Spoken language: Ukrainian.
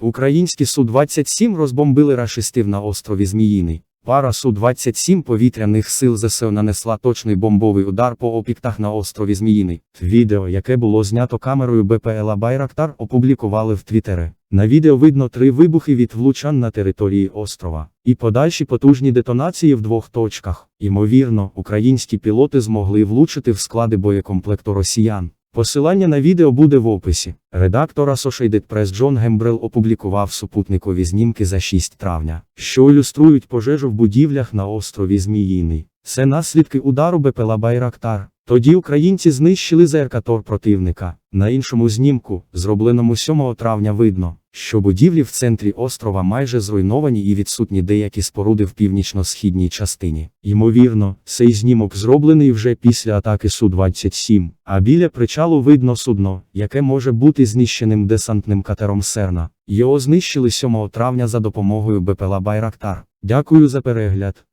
Українські Су-27 розбомбили рашистів на острові Зміїний. Пара Су-27 повітряних сил ЗСУ нанесла точний бомбовий удар по об'єктах на острові Зміїний. Відео, яке було знято камерою БПЛА Байрактар, опублікували в Твіттері. На відео видно три вибухи від влучань на території острова і подальші потужні детонації в двох точках. Ймовірно, українські пілоти змогли влучити в склади боєкомплекту росіян. Посилання на відео буде в описі. Редактор Associated Press Джон Гембрел опублікував супутникові знімки за 6 травня, що ілюструють пожежу в будівлях на острові Зміїний. Це наслідки удару БПЛА Байрактар. Тоді українці знищили ЗРК Тор противника. На іншому знімку, зробленому 7 травня, видно, що будівлі в центрі острова майже зруйновані і відсутні деякі споруди в північно-східній частині. Ймовірно, цей знімок зроблений вже після атаки Су-27, а біля причалу видно судно, яке може бути знищеним десантним катером Серна. Його знищили 7 травня за допомогою БПЛА Байрактар. Дякую за перегляд.